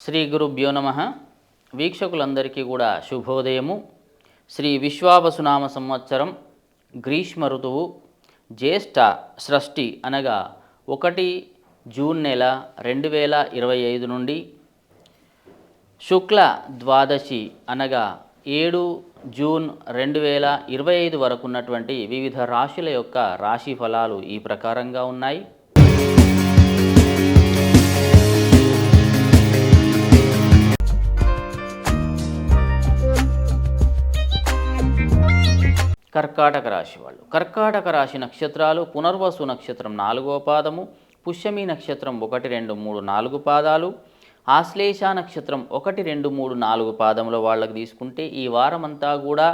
శ్రీ గురుభ్యో నమ. వీక్షకులందరికీ కూడా శుభోదయము. శ్రీ విశ్వావసునామ సంవత్సరం గ్రీష్మ ఋతువు జ్యేష్ఠ షష్ఠి అనగా ఒకటి జూన్ నెల రెండు వేల ఇరవై ఐదు నుండి శుక్ల ద్వాదశి అనగా ఏడు జూన్ రెండు వేల ఇరవై ఐదు వరకు ఉన్నటువంటి వివిధ రాశుల యొక్క రాశి ఫలాలు ఈ ప్రకారంగా ఉన్నాయి. కర్కాటక రాశి వాళ్ళు. కర్కాటక రాశి నక్షత్రాలు పునర్వసు నక్షత్రం నాలుగో పాదము పుష్యమి నక్షత్రం ఒకటి రెండు మూడు నాలుగు పాదాలు ఆశ్లేష నక్షత్రం ఒకటి రెండు మూడు నాలుగు పాదముల వాళ్ళకి తీసుకుంటే ఈ వారమంతా కూడా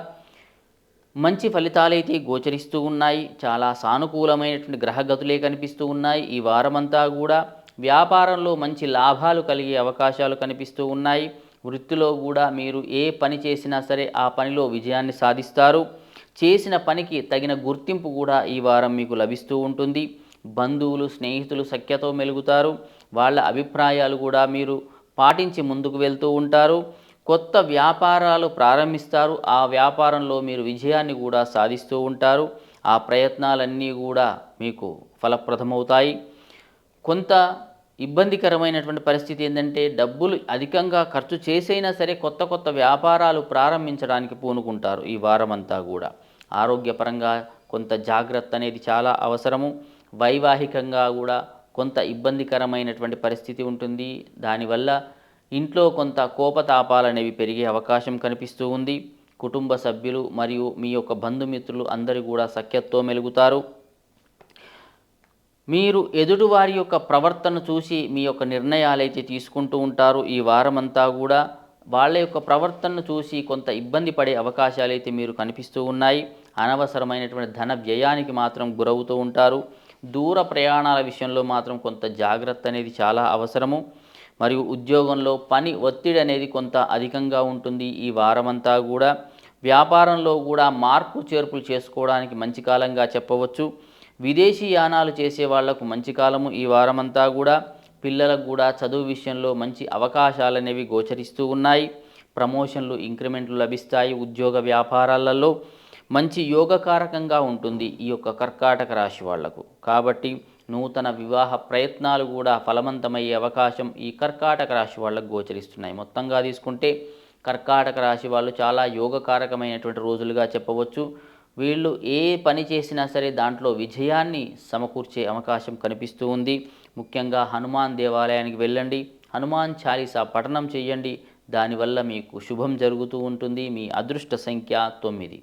మంచి ఫలితాలైతే గోచరిస్తూ ఉన్నాయి. చాలా సానుకూలమైనటువంటి గ్రహగతులే కనిపిస్తూ ఉన్నాయి. ఈ వారమంతా కూడా వ్యాపారంలో మంచి లాభాలు కలిగే అవకాశాలు కనిపిస్తూ ఉన్నాయి. వృత్తిలో కూడా మీరు ఏ పని చేసినా సరే ఆ పనిలో విజయాన్ని సాధిస్తారు. చేసిన పనికి తగిన గుర్తింపు కూడా ఈ వారం మీకు లభిస్తూ ఉంటుంది. బంధువులు స్నేహితులు సఖ్యతో మెలుగుతారు. వాళ్ళ అభిప్రాయాలు కూడా మీరు పాటించి ముందుకు వెళ్తూ ఉంటారు. కొత్త వ్యాపారాలు ప్రారంభిస్తారు. ఆ వ్యాపారంలో మీరు విజయాన్ని కూడా సాధిస్తూ ఉంటారు. ఆ ప్రయత్నాలన్నీ కూడా మీకు ఫలప్రదమవుతాయి. కొంత ఇబ్బందికరమైనటువంటి పరిస్థితి ఏంటంటే డబ్బులు అధికంగా ఖర్చు చేసైనా సరే కొత్త కొత్త వ్యాపారాలు ప్రారంభించడానికి పూనుకుంటారు ఈ వారమంతా కూడా. ఆరోగ్యపరంగా కొంత జాగ్రత్త అనేది చాలా అవసరము. వైవాహికంగా కూడా కొంత ఇబ్బందికరమైనటువంటి పరిస్థితి ఉంటుంది. దానివల్ల ఇంట్లో కొంత కోపతాపాలు అనేవి పెరిగే అవకాశం కనిపిస్తూ ఉంది. కుటుంబ సభ్యులు మరియు మీ యొక్క బంధుమిత్రులు అందరూ కూడా సఖ్యతతో మెలుగుతారు. మీరు ఎదుటివారి యొక్క ప్రవర్తన చూసి మీ యొక్క నిర్ణయాలైతే తీసుకుంటూ ఉంటారు ఈ వారమంతా కూడా వాళ్ళ యొక్క ప్రవర్తనను చూసి కొంత ఇబ్బంది పడే అవకాశాలు అయితే మీరు కనిపిస్తూ ఉన్నాయి. అనవసరమైనటువంటి ధన వ్యయానికి మాత్రం గురవుతూ ఉంటారు. దూర ప్రయాణాల విషయంలో మాత్రం కొంత జాగ్రత్త అనేది చాలా అవసరము. మరియు ఉద్యోగంలో పని ఒత్తిడి అనేది కొంత అధికంగా ఉంటుంది ఈ వారమంతా కూడా. వ్యాపారంలో కూడా మార్పు చేర్పులు చేసుకోవడానికి మంచి కాలంగా చెప్పవచ్చు. విదేశీ యానాలు చేసే వాళ్ళకు మంచి కాలము ఈ వారమంతా కూడా. పిల్లలకు కూడా చదువు విషయంలో మంచి అవకాశాలు అనేవి గోచరిస్తూ ఉన్నాయి. ప్రమోషన్లు ఇంక్రిమెంట్లు లభిస్తాయి ఉద్యోగ వ్యాపారాలలో. మంచి యోగకారకంగా ఉంటుంది ఈ యొక్క కర్కాటక రాశి వాళ్ళకు. కాబట్టి నూతన వివాహ ప్రయత్నాలు కూడా ఫలవంతమయ్యే అవకాశం ఈ కర్కాటక రాశి వాళ్ళకు గోచరిస్తున్నాయి. మొత్తంగా తీసుకుంటే కర్కాటక రాశి వాళ్ళు చాలా యోగకారకమైనటువంటి రోజులుగా చెప్పవచ్చు. వీళ్ళు ఏ పని చేసినా సరే దాంట్లో విజయాన్ని సమకూర్చే అవకాశం కనిపిస్తూ ఉంది. ముఖ్యంగా హనుమాన్ దేవాలయానికి వెళ్ళండి. హనుమాన్ చాలీసా పఠనం చేయండి. దానివల్ల మీకు శుభం జరుగుతూ ఉంటుంది. మీ అదృష్ట సంఖ్య తొమ్మిది.